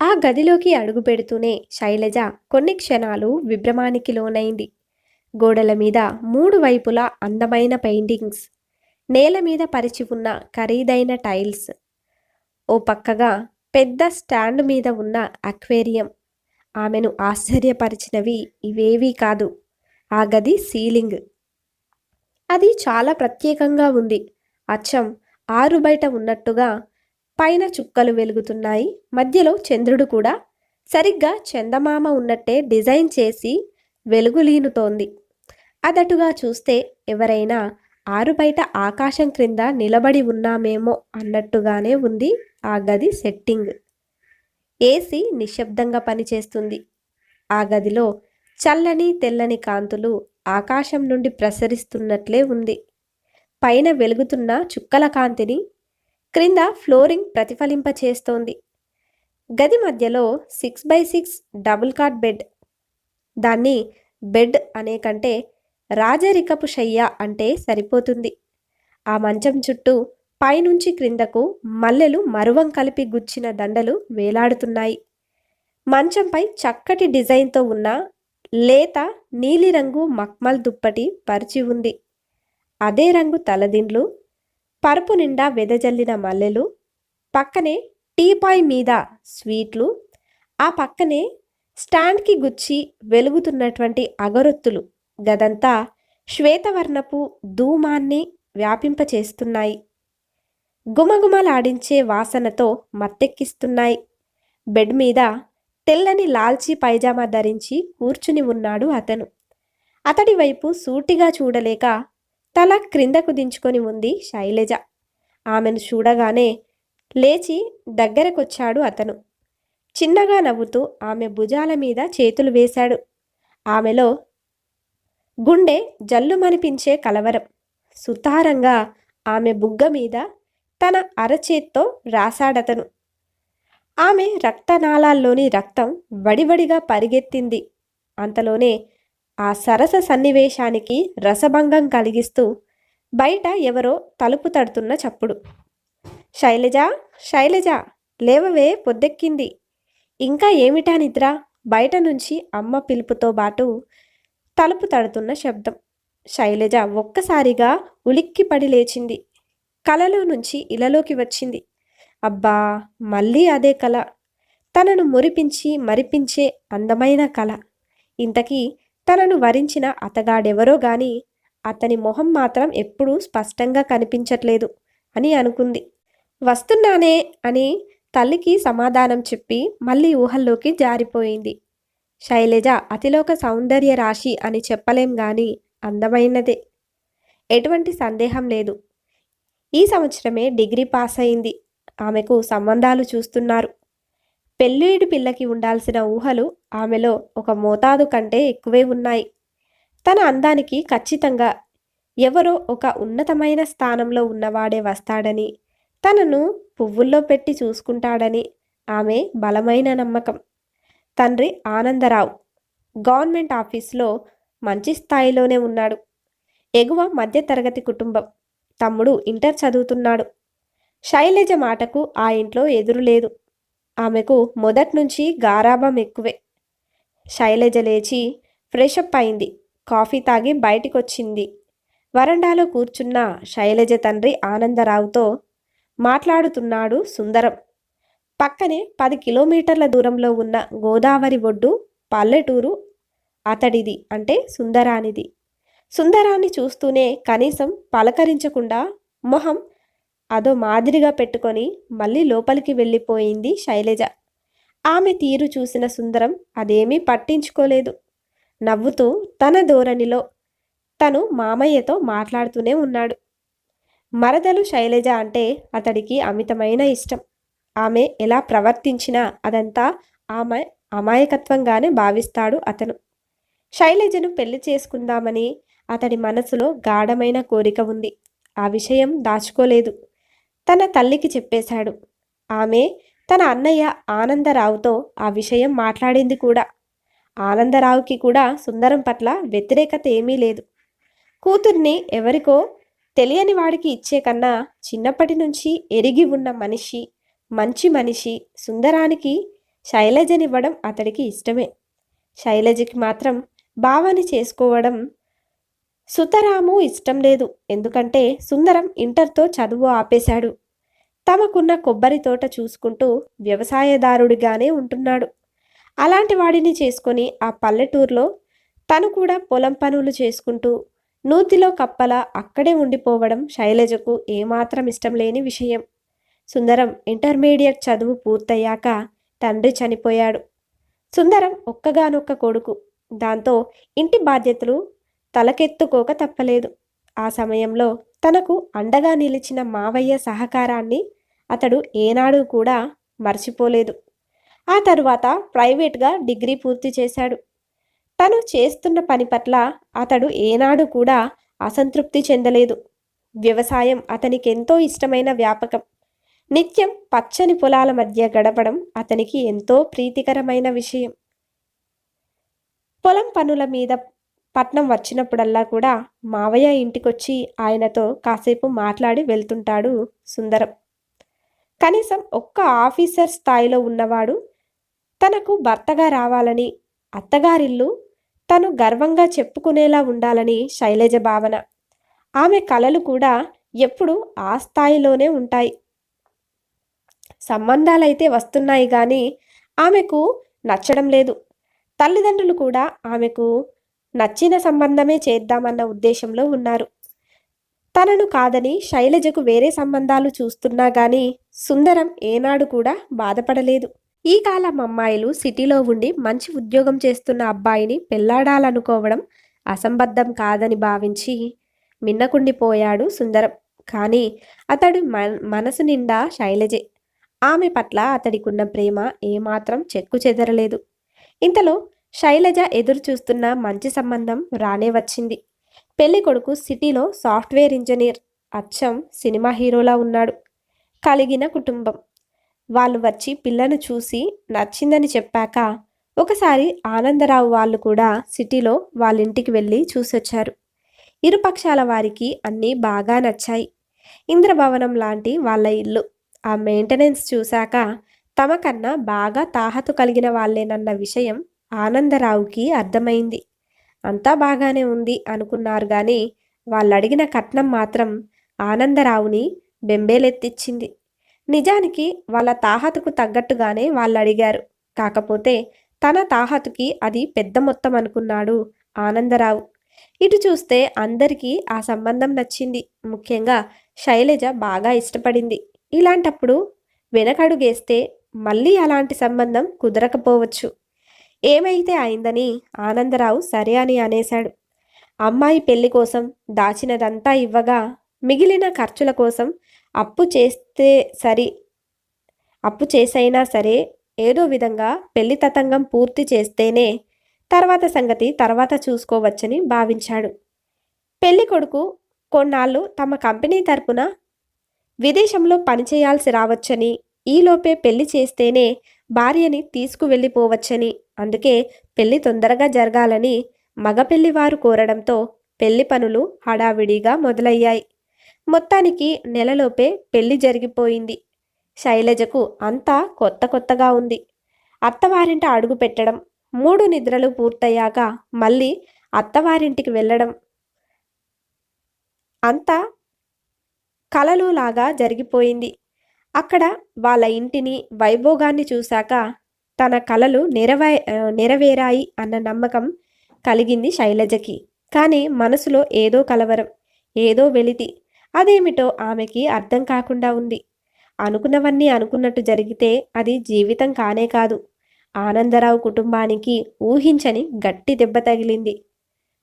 ఆ గదిలోకి అడుగు పెడుతూనే శైలజ కొన్ని క్షణాలు విభ్రమానికి లోనైంది. గోడల మీద మూడు వైపులా అందమైన పెయింటింగ్స్ నేల మీద పరిచి ఉన్న ఖరీదైన టైల్స్ ఓ పక్కగా పెద్ద స్టాండ్ మీద ఉన్న అక్వేరియం. ఆమెను ఆశ్చర్యపరిచినవి ఇవేవీ కాదు. ఆ గది సీలింగ్. అది చాలా ప్రత్యేకంగా ఉంది. అచ్చం ఆరు బయట ఉన్నట్టుగా పైన చుక్కలు వెలుగుతున్నాయి. మధ్యలో చంద్రుడు కూడా సరిగ్గా చందమామ ఉన్నట్టే డిజైన్ చేసి వెలుగులీనుతోంది. అదటుగా చూస్తే ఎవరైనా ఆరు బయట ఆకాశం క్రింద నిలబడి ఉన్నామేమో అన్నట్టుగానే ఉంది ఆ గది సెట్టింగ్. ఏసీ నిశ్శబ్దంగా పనిచేస్తుంది. ఆ గదిలో చల్లని తెల్లని కాంతులు ఆకాశం నుండి ప్రసరిస్తున్నట్లే ఉంది. పైన వెలుగుతున్న చుక్కల కాంతిని క్రింద ఫ్లోరింగ్ ప్రతిఫలింపచేస్తోంది. గది మధ్యలో six by six double cot bed దాన్ని బెడ్ అనే కంటే రాజరికపు శయ్య అంటే సరిపోతుంది. ఆ మంచం చుట్టూ పైనుంచి క్రిందకు మల్లెలు మరువం కలిపి గుచ్చిన దండలు వేలాడుతున్నాయి. మంచంపై చక్కటి డిజైన్తో ఉన్న లేత నీలిరంగు మక్మల్ దుప్పటి పరిచి ఉంది. అదే రంగు తలదిండ్లు పరుపు నిండా వెదజల్లిన మల్లెలు పక్కనే టీపాయ్ మీద స్వీట్లు ఆ పక్కనే స్టాండ్కి గుచ్చి వెలుగుతున్నటువంటి అగరొత్తులు. గదంతా శ్వేతవర్ణపు ధూమాన్ని వ్యాపింపచేస్తున్నాయి. గుమగుమలాడించే వాసనతో మత్తెక్కిస్తున్నాయి. బెడ్ మీద తెల్లని లాల్చీ పైజామా ధరించి కూర్చుని ఉన్నాడు అతను. అతడి వైపు సూటిగా చూడలేక తల క్రిందకు దించుకొని ఉంది శైలజ. ఆమెను చూడగానే లేచి దగ్గరకొచ్చాడు అతను. చిన్నగా నవ్వుతూ ఆమె భుజాల మీద చేతులు వేశాడు. ఆమెలో గుండె జల్లుమనిపించే కలవరం. సుతారంగా ఆమె బుగ్గ మీద తన అరచేత్తో రాశాడతను. ఆమె రక్తనాళాల్లోని రక్తం వడివడిగా పరిగెత్తింది. అంతలోనే ఆ సరస సన్నివేశానికి రసభంగం కలిగిస్తూ బయట ఎవరో తలుపు తడుతున్న చప్పుడు. శైలజ శైలజ లేవవే పొద్దెక్కింది. ఇంకా ఏమిటా నిద్ర? బయట నుంచి అమ్మ పిలుపుతో బాటు తలుపు తడుతున్న శబ్దం. శైలజ ఒక్కసారిగా ఉలిక్కిపడి లేచింది. కలలో నుంచి ఇలలోకి వచ్చింది. అబ్బా మళ్ళీ అదే కళ తనను మురిపించి మరిపించే అందమైన కళ ఇంతకీ తనను వరించిన అతగాడెవరో గాని అతని మొహం మాత్రం ఎప్పుడూ స్పష్టంగా కనిపించట్లేదు అని అనుకుంది. వస్తున్నానే అని తల్లికి సమాధానం చెప్పి మళ్ళీ ఊహల్లోకి జారిపోయింది. శైలజ అతిలోక సౌందర్య రాశి అని చెప్పలేం గాని అందమైనదే. ఎటువంటి సందేహం లేదు. ఈ సంవత్సరమే డిగ్రీ పాస్ అయింది ఆమెకు సంబంధాలు చూస్తున్నారు. పెళ్ళిడి పిల్లకి ఉండాల్సిన ఊహలు ఆమెలో ఒక మోతాదు కంటే ఎక్కువే ఉన్నాయి. తన అందానికి ఖచ్చితంగా ఎవరో ఒక ఉన్నతమైన స్థానంలో ఉన్నవాడే వస్తాడని తనను పువ్వుల్లో పెట్టి చూసుకుంటాడని ఆమె బలమైన నమ్మకం. తండ్రి ఆనందరావు గవర్నమెంట్ ఆఫీస్లో మంచి స్థాయిలోనే ఉన్నాడు. ఎగువ మధ్యతరగతి కుటుంబం. తమ్ముడు ఇంటర్ చదువుతున్నాడు. శైలజ మాటకు ఆ ఇంట్లో ఎదురులేదు ఆమెకు మొదట్నుంచి గారాభం ఎక్కువే. శైలజ లేచి ఫ్రెషప్ అయింది. కాఫీ తాగి బయటికొచ్చింది. వరండాలో కూర్చున్న శైలజ తండ్రి ఆనందరావుతో మాట్లాడుతున్నాడు సుందరం. పక్కనే పది కిలోమీటర్ల దూరంలో ఉన్న గోదావరి ఒడ్డు పల్లెటూరు అతడిది అంటే సుందరానిది. సుందరాన్ని చూస్తూనే కనీసం పలకరించకుండా మొహం అదో మాదిరిగా పెట్టుకొని మళ్ళీ లోపలికి వెళ్ళిపోయింది శైలజ. ఆమె తీరు చూసిన సుందరం అదేమీ పట్టించుకోలేదు. నవ్వుతూ తన ధోరణిలో తను మామయ్యతో మాట్లాడుతూనే ఉన్నాడు. మరదలు శైలజ అంటే అతడికి అమితమైన ఇష్టం. ఆమె ఎలా ప్రవర్తించినా అదంతా ఆమె అమాయకత్వంగానే భావిస్తాడు అతను. శైలజను పెళ్ళి చేసుకుందామని అతడి మనసులో గాఢమైన కోరిక ఉంది. ఆ విషయం దాచుకోలేదు. తన తల్లికి చెప్పేశాడు. ఆమె తన అన్నయ్య ఆనందరావుతో ఆ విషయం మాట్లాడింది కూడా. ఆనందరావుకి కూడా సుందరం పట్ల వ్యతిరేకత ఏమీ లేదు. కూతుర్ని ఎవరికో తెలియని వాడికి ఇచ్చే కన్నా చిన్నప్పటి నుంచి ఎరిగి ఉన్న మనిషి మంచి మనిషి సుందరానికి శైలజనివ్వడం అతడికి ఇష్టమే. శైలజకి మాత్రం భావాన్ని చేసుకోవడం సుతరాము ఇష్టం లేదు. ఎందుకంటే సుందరం ఇంటర్తో చదువు ఆపేశాడు. తమకున్న కొబ్బరి తోట చూసుకుంటూ వ్యవసాయదారుడిగానే ఉంటున్నాడు. అలాంటి వాడిని చేసుకొని ఆ పల్లెటూరులో తను కూడా పొలం పనులు చేసుకుంటూ నూతిలో కప్పల అక్కడే ఉండిపోవడం శైలజకు ఏమాత్రం ఇష్టం లేని విషయం. సుందరం ఇంటర్మీడియట్ చదువు పూర్తయ్యాక తండ్రి చనిపోయాడు. సుందరం ఒక్కగానొక్క కొడుకు. దాంతో ఇంటి బాధ్యతలు తలకెత్తుకోక తప్పలేదు. ఆ సమయంలో తనకు అండగా నిలిచిన మావయ్య సహకారాన్ని అతడు ఏనాడు కూడా మర్చిపోలేదు. ఆ తరువాత ప్రైవేట్గా డిగ్రీ పూర్తి చేశాడు. తను చేస్తున్న పని పట్ల అతడు ఏనాడు కూడా అసంతృప్తి చెందలేదు. వ్యవసాయం అతనికి ఎంతో ఇష్టమైన వ్యాపకం. నిత్యం పచ్చని పొలాల మధ్య గడపడం అతనికి ఎంతో ప్రీతికరమైన విషయం. పొలం పనుల మీద పట్నం వచ్చినప్పుడల్లా కూడా మావయ్య ఇంటికొచ్చి ఆయనతో కాసేపు మాట్లాడి వెళ్తుంటాడు సుందరం. కనీసం ఒక్క ఆఫీసర్ స్థాయిలో ఉన్నవాడు తనకు భర్తగా రావాలని అత్తగారిల్లు తను గర్వంగా చెప్పుకునేలా ఉండాలని శైలజ భావన. ఆమె కలలు కూడా ఎప్పుడు ఆ స్థాయిలోనే ఉంటాయి. సంబంధాలైతే వస్తున్నాయి కానీ ఆమెకు నచ్చడం లేదు. తల్లిదండ్రులు కూడా ఆమెకు నచ్చిన సంబంధమే చేద్దామన్న ఉద్దేశంలో ఉన్నారు. తనను కాదని శైలజకు వేరే సంబంధాలు చూస్తున్నా గాని సుందరం ఏనాడు కూడా బాధపడలేదు. ఈ కాలం అమ్మాయిలు సిటీలో ఉండి మంచి ఉద్యోగం చేస్తున్న అబ్బాయిని పెళ్ళాడాలనుకోవడం అసంబద్ధం కాదని భావించి మిన్నకుండిపోయాడు సుందరం. కానీ అతడు మన మనసు నిండా శైలజే. ఆమె పట్ల అతడికున్న ప్రేమ ఏమాత్రం చెక్కు చెదరలేదు. ఇంతలో శైలజ ఎదురు చూస్తున్న మంచి సంబంధం రానే వచ్చింది. పెళ్ళి కొడుకు సిటీలో సాఫ్ట్వేర్ ఇంజనీర్ అచ్చం సినిమా హీరోలా ఉన్నాడు. కలిగిన కుటుంబం. వాళ్ళు వచ్చి పిల్లను చూసి నచ్చిందని చెప్పాక ఒకసారి ఆనందరావు వాళ్ళు కూడా సిటీలో వాళ్ళ ఇంటికి వెళ్ళి చూసొచ్చారు. ఇరుపక్షాల వారికి అన్నీ బాగా నచ్చాయి. ఇంద్రభవనం లాంటి వాళ్ళ ఇల్లు. ఆ మెయింటెనెన్స్ చూశాక తమ కన్నా బాగా తాహతు కలిగిన వాళ్ళేనన్న విషయం ఆనందరావుకి అర్థమైంది. అంతా బాగానే ఉంది అనుకున్నారు కానీ వాళ్ళు అడిగిన కట్నం మాత్రం ఆనందరావుని బెంబేలెత్తిచ్చింది. నిజానికి వాళ్ళ తాహతుకు తగ్గట్టుగానే వాళ్ళు అడిగారు కాకపోతే తన తాహతుకి అది పెద్ద మొత్తం అనుకున్నాడు ఆనందరావు. ఇటు చూస్తే అందరికీ ఆ సంబంధం నచ్చింది. ముఖ్యంగా శైలజ బాగా ఇష్టపడింది. ఇలాంటప్పుడు వెనకడుగేస్తే మళ్ళీ అలాంటి సంబంధం కుదరకపోవచ్చు. ఏమైతే అయిందని ఆనందరావు సరే అని అనేశాడు. అమ్మాయి పెళ్ళి కోసం దాచినదంతా ఇవ్వగా మిగిలిన ఖర్చుల కోసం అప్పు చేస్తే సరి అప్పు చేసైనా సరే ఏదో విధంగా పెళ్ళి తతంగం పూర్తి చేస్తేనే తర్వాత సంగతి తర్వాత చూసుకోవచ్చని భావించాడు. పెళ్ళి కొడుకు కొన్నాళ్ళు తమ కంపెనీ తరపున విదేశంలో పనిచేయాల్సి రావచ్చని ఈలోపే పెళ్ళి చేస్తేనే భార్యని తీసుకువెళ్ళిపోవచ్చని. అందుకే పెళ్ళి తొందరగా జరగాలని మగపెళ్ళివారు కోరడంతో పెళ్ళి పనులు హడావిడిగా మొదలయ్యాయి. మొత్తానికి నెలలోపే పెళ్ళి జరిగిపోయింది. శైలజకు అంతా కొత్త కొత్తగా ఉంది. అత్తవారింట అడుగు పెట్టడం మూడు నిద్రలు పూర్తయ్యాక మళ్ళీ అత్తవారింటికి వెళ్ళడం అంతా కలలులాగా జరిగిపోయింది. అక్కడ వాళ్ళ ఇంటిని వైభోగాన్ని చూశాక తన కలలు నెరవే నెరవేరాయి అన్న నమ్మకం కలిగింది శైలజకి. కానీ మనసులో ఏదో కలవరం ఏదో వెలితి. అదేమిటో ఆమెకి అర్థం కాకుండా ఉంది. అనుకున్నవన్నీ అనుకున్నట్టు జరిగితే అది జీవితం కానే కాదు. ఆనందరావు కుటుంబానికి ఊహించని గట్టి దెబ్బ తగిలింది.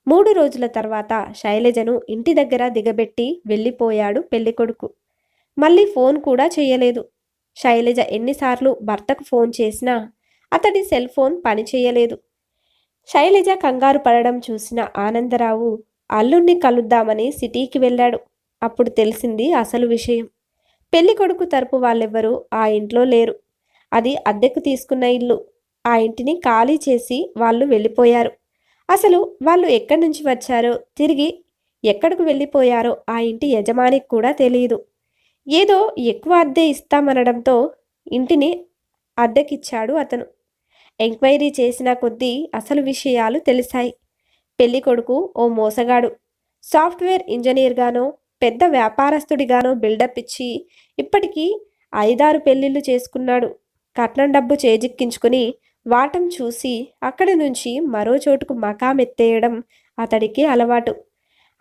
మూడు రోజుల తర్వాత శైలజను ఇంటి దగ్గర దిగబెట్టి వెళ్ళిపోయాడు పెళ్ళికొడుకు. మళ్ళీ ఫోన్ కూడా చేయలేదు. శైలజ ఎన్నిసార్లు భర్తకు ఫోన్ చేసినా అతడి సెల్ ఫోన్ పనిచేయలేదు శైలజ కంగారు పడడం చూసిన ఆనందరావు అల్లుణ్ణి కలుద్దామని సిటీకి వెళ్ళాడు. అప్పుడు తెలిసింది అసలు విషయం. పెళ్ళి కొడుకు తరపు వాళ్ళెవ్వరూ ఆ ఇంట్లో లేరు. అది అద్దెకు తీసుకున్న ఇల్లు. ఆ ఇంటిని ఖాళీ చేసి వాళ్ళు వెళ్ళిపోయారు. అసలు వాళ్ళు ఎక్కడి నుంచి వచ్చారో తిరిగి ఎక్కడికి వెళ్ళిపోయారో ఆ ఇంటి యజమానికి కూడా తెలియదు ఏదో ఎక్కువ అద్దె ఇస్తామనడంతో ఇంటిని అద్దెకిచ్చాడు అతను. ఎంక్వైరీ చేసిన కొద్దీ అసలు విషయాలు తెలిసాయి పెళ్ళి కొడుకు ఓ మోసగాడు. సాఫ్ట్వేర్ ఇంజనీర్గానో పెద్ద వ్యాపారస్తుడిగానో బిల్డప్ ఇచ్చి ఇప్పటికీ ఐదారు పెళ్ళిళ్ళు చేసుకున్నాడు. కట్నం డబ్బు చేజిక్కించుకుని వాటం చూసి అక్కడి నుంచి మరో చోటుకు మకామెత్తేయడం అతడికి అలవాటు.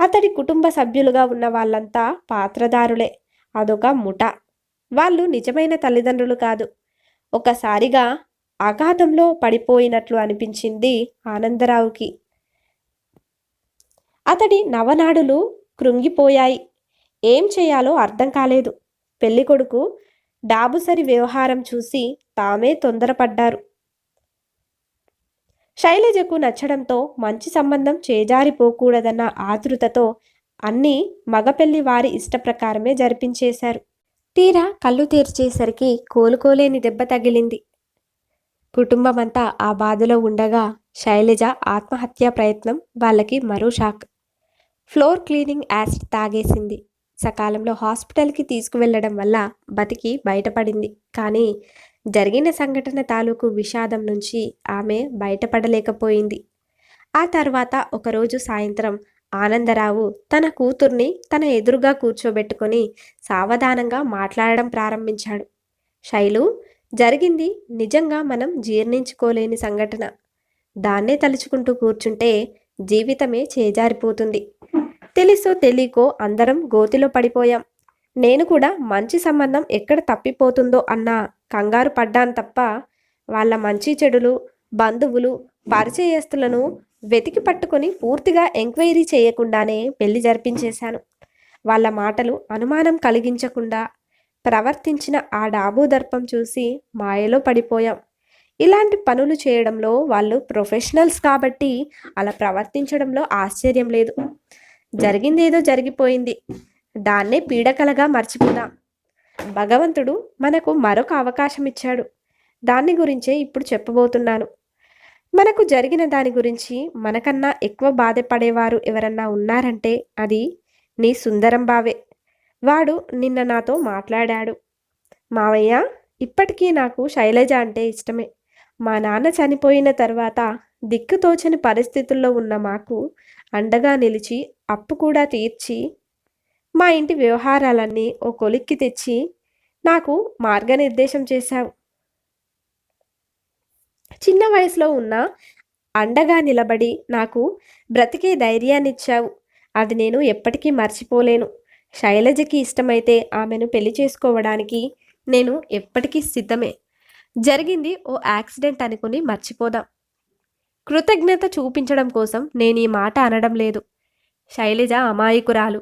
అతడి కుటుంబ సభ్యులుగా ఉన్న వాళ్ళంతా పాత్రదారులే. అదొక ముఠ. వాళ్ళు నిజమైన తల్లిదండ్రులు కాదు. ఒకసారిగా అగాధంలో పడిపోయినట్లు అనిపించింది ఆనందరావుకి. అతడి నవనాడులు కృంగిపోయాయి. ఏం చేయాలో అర్థం కాలేదు. పెళ్ళికొడుకు డాబుసరి వ్యవహారం చూసి తామే తొందరపడ్డారు. శైలజకు నచ్చడంతో మంచి సంబంధం చేజారిపోకూడదన్న ఆతృతతో అన్నీ మగపెళ్ళి వారి ఇష్టప్రకారమే జరిపించేశారు. తీరా కళ్ళు తెరిచేసరికి కోలుకోలేని దెబ్బ తగిలింది. కుటుంబమంతా ఆ బాధలో ఉండగా శైలజ ఆత్మహత్యా ప్రయత్నం వాళ్ళకి మరో షాక్. ఫ్లోర్ క్లీనింగ్ యాసిడ్ తాగేసింది. సకాలంలో హాస్పిటల్కి తీసుకువెళ్ళడం వల్ల బతికి బయటపడింది. కానీ జరిగిన సంఘటన తాలూకు విషాదం నుంచి ఆమె బయటపడలేకపోయింది. ఆ తర్వాత ఒకరోజు సాయంత్రం ఆనందరావు తన కూతుర్ని తన ఎదురుగా కూర్చోబెట్టుకొని సావధానంగా మాట్లాడడం ప్రారంభించాడు. శైలు జరిగింది నిజంగా మనం జీర్ణించుకోలేని సంఘటన. దాన్నే తలుచుకుంటూ కూర్చుంటే జీవితమే చేజారిపోతుంది. తెలుసో తెలియకో అందరం గోతిలో పడిపోయాం. నేను కూడా మంచి సంబంధం ఎక్కడ తప్పిపోతుందో అన్న కంగారు పడ్డాను తప్ప వాళ్ళ మంచి చెడులు బంధువులు పరిచయస్తులను వెతికి పట్టుకొని పూర్తిగా ఎంక్వైరీ చేయకుండానే పెళ్ళి జరిపించేశాను. వాళ్ళ మాటలు అనుమానం కలిగించకుండా ప్రవర్తించిన ఆ డాబు దర్పం చూసి మాయలో పడిపోయాం. ఇలాంటి పనులు చేయడంలో వాళ్ళు ప్రొఫెషనల్స్ కాబట్టి అలా ప్రవర్తించడంలో ఆశ్చర్యం లేదు. జరిగిందేదో జరిగిపోయింది. దాన్నే పీడకలగా మర్చిపోదాం. భగవంతుడు మనకు మరొక అవకాశం ఇచ్చాడు. దాన్ని గురించే ఇప్పుడు చెప్పబోతున్నాను. మనకు జరిగిన దాని గురించి మనకన్నా ఎక్కువ బాధపడేవారు ఎవరన్నా ఉన్నారంటే అది నీ సుందరం బావే. వాడు నిన్న నాతో మాట్లాడాడు. మావయ్య ఇప్పటికీ నాకు శైలజ అంటే ఇష్టమే. మా నాన్న చనిపోయిన తర్వాత దిక్కుతోచని పరిస్థితుల్లో ఉన్న మాకు అండగా నిలిచి అప్పు కూడా తీర్చి మా ఇంటి వ్యవహారాలన్నీ ఓ కొలిక్కి తెచ్చి నాకు మార్గనిర్దేశం చేశావు. చిన్న వయసులో ఉన్న అండగా నిలబడి నాకు బ్రతికే ధైర్యాన్నిచ్చావు. అది నేను ఎప్పటికీ మర్చిపోలేను. శైలజకి ఇష్టమైతే ఆమెను పెళ్ళి చేసుకోవడానికి నేను ఎప్పటికీ సిద్ధమే. జరిగింది ఓ యాక్సిడెంట్ అనుకుని మర్చిపోదాం. కృతజ్ఞత చూపించడం కోసం నేను ఈ మాట అనడం లేదు. శైలజ అమాయకురాలు.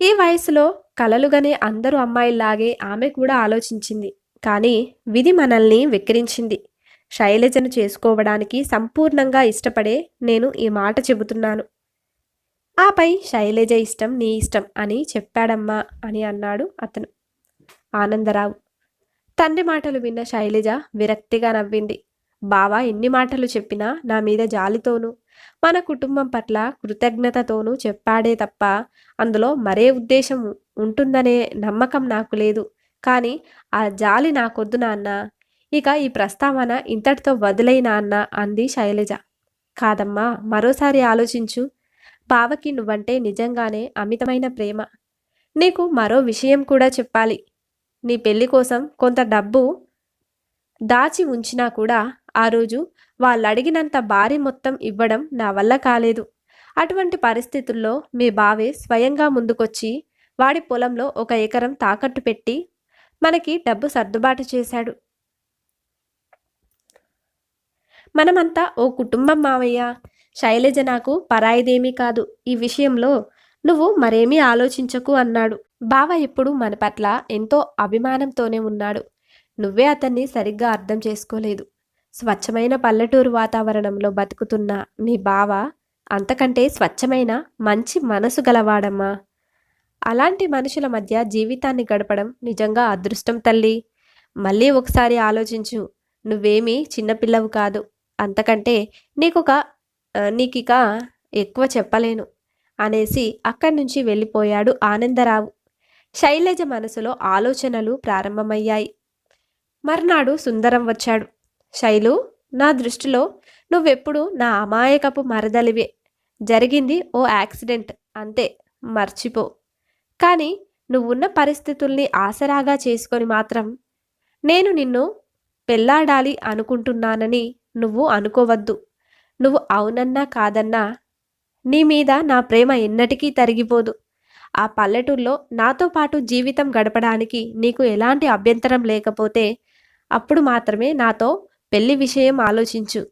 ఈ వయసులో కలలుగానే అందరూ అమ్మాయిల్లాగే ఆమె కూడా ఆలోచించింది. కానీ విధి మనల్ని వెక్కిరించింది. శైలజను చేసుకోవడానికి సంపూర్ణంగా ఇష్టపడే నేను ఈ మాట చెబుతున్నాను. ఆపై శైలజ ఇష్టం నీ ఇష్టం అని చెప్పాడమ్మా అని అన్నాడు అతను. ఆనందరావు. తండ్రి మాటలు విన్న శైలజ విరక్తిగా నవ్వింది. బావా ఎన్ని మాటలు చెప్పినా నా మీద జాలితోనూ మన కుటుంబం పట్ల కృతజ్ఞతతోనూ చెప్పాడే తప్ప అందులో మరే ఉద్దేశం ఉంటుందనే నమ్మకం నాకు లేదు. కానీ ఆ జాలి నాకొద్దు నాన్న. ఇక ఈ ప్రస్తావన ఇంతటితో వదిలేనా అన్న అంది శైలజ. కాదమ్మా మరోసారి ఆలోచించు. బావకి నువ్వంటే నిజంగానే అమితమైన ప్రేమ. నీకు మరో విషయం కూడా చెప్పాలి. నీ పెళ్ళి కోసం కొంత డబ్బు దాచి ఉంచినా కూడా ఆ రోజు వాళ్ళు అడిగినంత భారీ మొత్తం ఇవ్వడం నా వల్ల కాలేదు. అటువంటి పరిస్థితుల్లో మీ బావే స్వయంగా ముందుకొచ్చి వాడి పొలంలో ఒక ఎకరం తాకట్టు పెట్టి మనకి డబ్బు సర్దుబాటు చేశాడు. మనమంతా ఓ కుటుంబం మావయ్య. శైలజ నాకు పరాయిదేమీ కాదు. ఈ విషయంలో నువ్వు మరేమీ ఆలోచించకు అన్నాడు. బావ ఎప్పుడు మన పట్ల ఎంతో అభిమానంతోనే ఉన్నాడు. నువ్వే అతన్ని సరిగ్గా అర్థం చేసుకోలేదు. స్వచ్ఛమైన పల్లెటూరు వాతావరణంలో బతుకుతున్న మీ బావ అంతకంటే స్వచ్ఛమైన మంచి మనసు గలవాడమ్మా. అలాంటి మనుషుల మధ్య జీవితాన్ని గడపడం నిజంగా అదృష్టం తల్లి. మళ్ళీ ఒకసారి ఆలోచించు. నువ్వేమీ చిన్నపిల్లవు కాదు. అంతకంటే నీకొక నీకిక ఎక్కువ చెప్పలేను అనేసి అక్కడి నుంచి వెళ్ళిపోయాడు ఆనందరావు. శైలజ మనసులో ఆలోచనలు ప్రారంభమయ్యాయి. మర్నాడు సుందరం వచ్చాడు. శైలు నా దృష్టిలో నువ్వెప్పుడు నా అమాయకపు మరదలివే. జరిగింది ఓ యాక్సిడెంట్. అంతే మర్చిపో. కానీ నువ్వున్న పరిస్థితుల్ని ఆసరాగా చేసుకొని మాత్రం నేను నిన్ను పెళ్ళాడాలి అనుకుంటున్నానని నువ్వు అనుకోవద్దు. నువ్వు అవునన్నా కాదన్నా నీ మీద నా ప్రేమ ఎన్నటికీ తరిగిపోదు. ఆ పల్లెటూర్లో నాతో పాటు జీవితం గడపడానికి నీకు ఎలాంటి అభ్యంతరం లేకపోతే అప్పుడు మాత్రమే నాతో పెళ్ళి విషయం ఆలోచించు.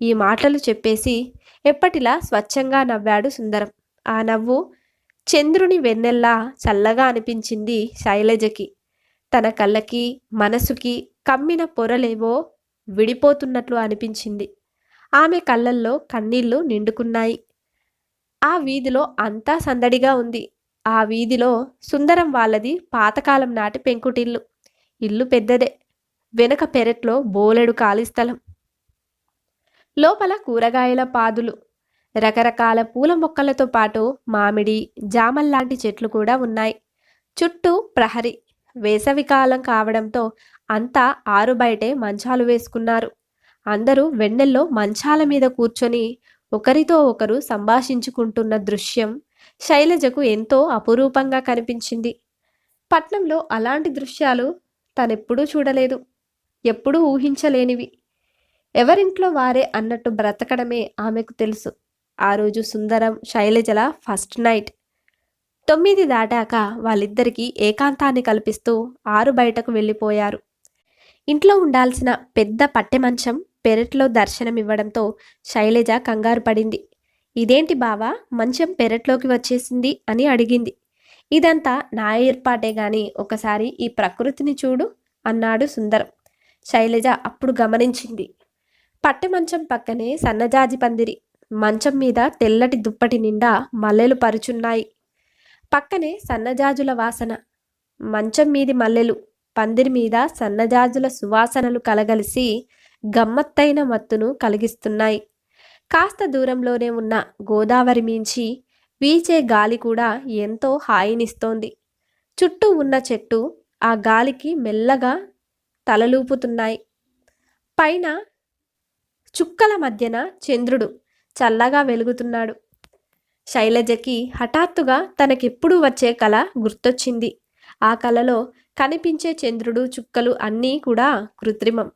ఈ మాటలు చెప్పేసి ఎప్పటిలా స్వచ్ఛంగా నవ్వాడు సుందరం. ఆ నవ్వు చంద్రుని వెన్నెల్లా చల్లగా అనిపించింది శైలజకి. తన కళ్ళకి మనసుకి కమ్మిన పొరలేవో విడిపోతున్నట్లు అనిపించింది. ఆమె కళ్ళల్లో కన్నీళ్ళు నిండుకున్నాయి. ఆ వీధిలో అంతా సందడిగా ఉంది. ఆ వీధిలో సుందరం వాళ్ళది పాతకాలం నాటి పెంకుటిల్లు. ఇల్లు పెద్దదే. వెనక పెరట్లో బోలెడు ఖాళీ స్థలం. లోపల కూరగాయల పాదులు. రకరకాల పూల మొక్కలతో పాటు మామిడి జామల్లాంటి చెట్లు కూడా ఉన్నాయి. చుట్టూ ప్రహరి. వేసవికాలం కావడంతో అంతా ఆరు బయటే మంచాలు వేసుకున్నారు. అందరూ వెన్నెల్లో మంచాల మీద కూర్చొని ఒకరితో ఒకరు సంభాషించుకుంటున్న దృశ్యం శైలజకు ఎంతో అపురూపంగా కనిపించింది. పట్నంలో అలాంటి దృశ్యాలు తనెప్పుడూ చూడలేదు. ఎప్పుడూ ఊహించలేనివి. ఎవరింట్లో వారే అన్నట్టు బ్రతకడమే ఆమెకు తెలుసు. ఆ రోజు సుందరం శైలజల ఫస్ట్ నైట్. తొమ్మిది దాటాక వాళ్ళిద్దరికీ ఏకాంతాన్ని కల్పిస్తూ ఆరు బయటకు వెళ్ళిపోయారు. ఇంట్లో ఉండాల్సిన పెద్ద పట్టె మంచం పెరట్లో దర్శనమివ్వడంతో శైలజ కంగారు పడింది. ఇదేంటి బావా? మంచం పెరట్లోకి వచ్చేసింది అని అడిగింది. ఇదంతా నా ఏర్పాటే గాని ఒకసారి ఈ ప్రకృతిని చూడు అన్నాడు సుందరం. శైలజ అప్పుడు గమనించింది. పట్టె మంచం పక్కనే సన్నజాజి పందిరి. మంచం మీద తెల్లటి దుప్పటి నిండా మల్లెలు పరుచున్నాయి. పక్కనే సన్నజాజుల వాసన. మంచం మీది మల్లెలు. పందిరి మీద సన్నజాజుల సువాసనలు కలగలిసి గమ్మత్తైన మత్తును కలిగిస్తున్నాయి. కాస్త దూరంలోనే ఉన్న గోదావరి మించి వీచే గాలి కూడా ఎంతో హాయినిస్తోంది. చుట్టూ ఉన్న చెట్టు ఆ గాలికి మెల్లగా తలలూపుతున్నాయి. పైన చుక్కల మధ్యన చంద్రుడు చల్లగా వెలుగుతున్నాడు. శైలజకి హఠాత్తుగా తనకెప్పుడు వచ్చే కళ గుర్తొచ్చింది. ఆ కలలో కనిపించే చంద్రుడు చుక్కలు అన్నీ కూడా కృత్రిమం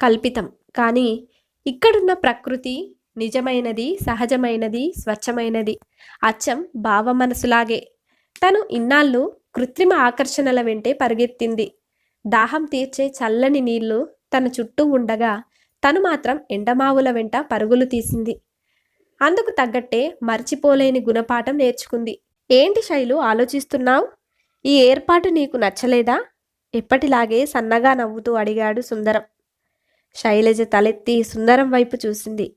కల్పితం. కానీ ఇక్కడున్న ప్రకృతి నిజమైనది సహజమైనది స్వచ్ఛమైనది. అచ్చం భావ మనసులాగే తను ఇన్నాళ్ళు కృత్రిమ ఆకర్షణల వెంటే పరిగెత్తింది. దాహం తీర్చే చల్లని నీళ్ళు తన చుట్టూ ఉండగా తను మాత్రం ఎండమావుల వెంట పరుగులు తీసింది. అందుకు తగ్గట్టే మర్చిపోలేని గుణపాఠం నేర్చుకుంది. ఏంటి శైలు ఆలోచిస్తున్నావు? ఈ ఏర్పాటు నీకు నచ్చలేదా? ఎప్పటిలాగే సన్నగా నవ్వుతూ అడిగాడు సుందరం. శైలజ తలెత్తి సుందరం వైపు చూసింది.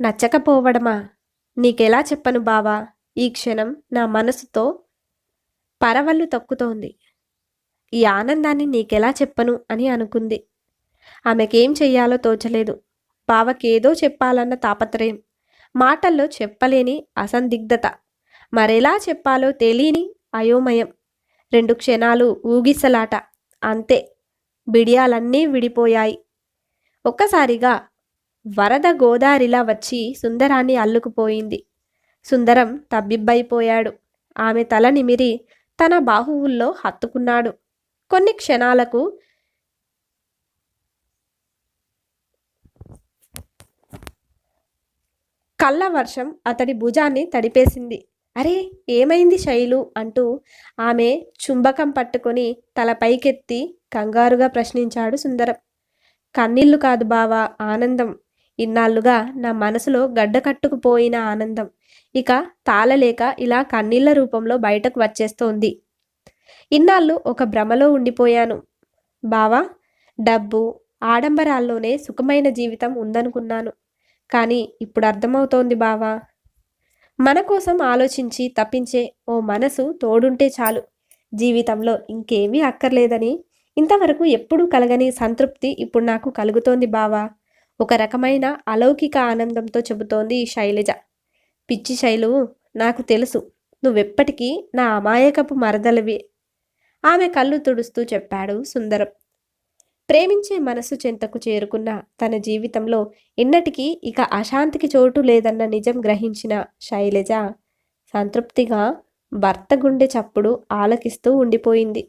నచ్చకపోవడమా? నీకెలా చెప్పను బావా? ఈ క్షణం నా మనసుతో పరవళ్ళు తక్కుతోంది. ఈ ఆనందాన్ని నీకెలా చెప్పను అని అనుకుంది. ఆమెకేం చెయ్యాలో తోచలేదు. బావకేదో చెప్పాలన్న తాపత్రయం. మాటల్లో చెప్పలేని అసందిగ్ధత. మరెలా చెప్పాలో తెలియని అయోమయం. రెండు క్షణాలు ఊగిసలాట. అంతే బిడియాలన్నీ విడిపోయాయి. ఒక్కసారిగా వరద గోదారిలా వచ్చి సుందరాన్ని అల్లుకుపోయింది. సుందరం తబ్బిబ్బైపోయాడు. ఆమె తల నిమిరి తన బాహువుల్లో హత్తుకున్నాడు. కొన్ని క్షణాలకు కళ్ళ వర్షం అతడి భుజాన్ని తడిపేసింది. అరే ఏమైంది శైలు? అంటూ ఆమె చుంబకం పట్టుకొని తల పైకెత్తి కంగారుగా ప్రశ్నించాడు సుందరం. కన్నీళ్ళు కాదు బావా ఆనందం. ఇన్నాళ్ళుగా నా మనసులో గడ్డకట్టుకుపోయిన ఆనందం. ఇక తాళలేక ఇలా కన్నీళ్ళ రూపంలో బయటకు వచ్చేస్తోంది. ఇన్నాళ్ళు ఒక భ్రమలో ఉండిపోయాను. బావా డబ్బు ఆడంబరాల్లోనే సుఖమైన జీవితం ఉందనుకున్నాను. కానీ ఇప్పుడు అర్థమవుతోంది బావా మన కోసం ఆలోచించి తప్పించే ఓ మనసు తోడుంటే చాలు. జీవితంలో ఇంకేమీ అక్కర్లేదని. ఇంతవరకు ఎప్పుడూ కలగని సంతృప్తి ఇప్పుడు నాకు కలుగుతోంది బావా. ఒక రకమైన అలౌకిక ఆనందంతో చెబుతోంది ఈ శైలజ. పిచ్చి శైలు నాకు తెలుసు. నువ్వెప్పటికీ నా అమాయకపు మరదలవి. ఆమె కళ్ళు తుడుస్తూ చెప్పాడు సుందరం. ప్రేమించే మనసు చెంతకు చేరుకున్న తన జీవితంలో ఎన్నటికీ ఇక అశాంతికి చోటు లేదన్న నిజం గ్రహించిన శైలజ సంతృప్తిగా భర్త గుండె చప్పుడు ఆలకిస్తూ ఉండిపోయింది.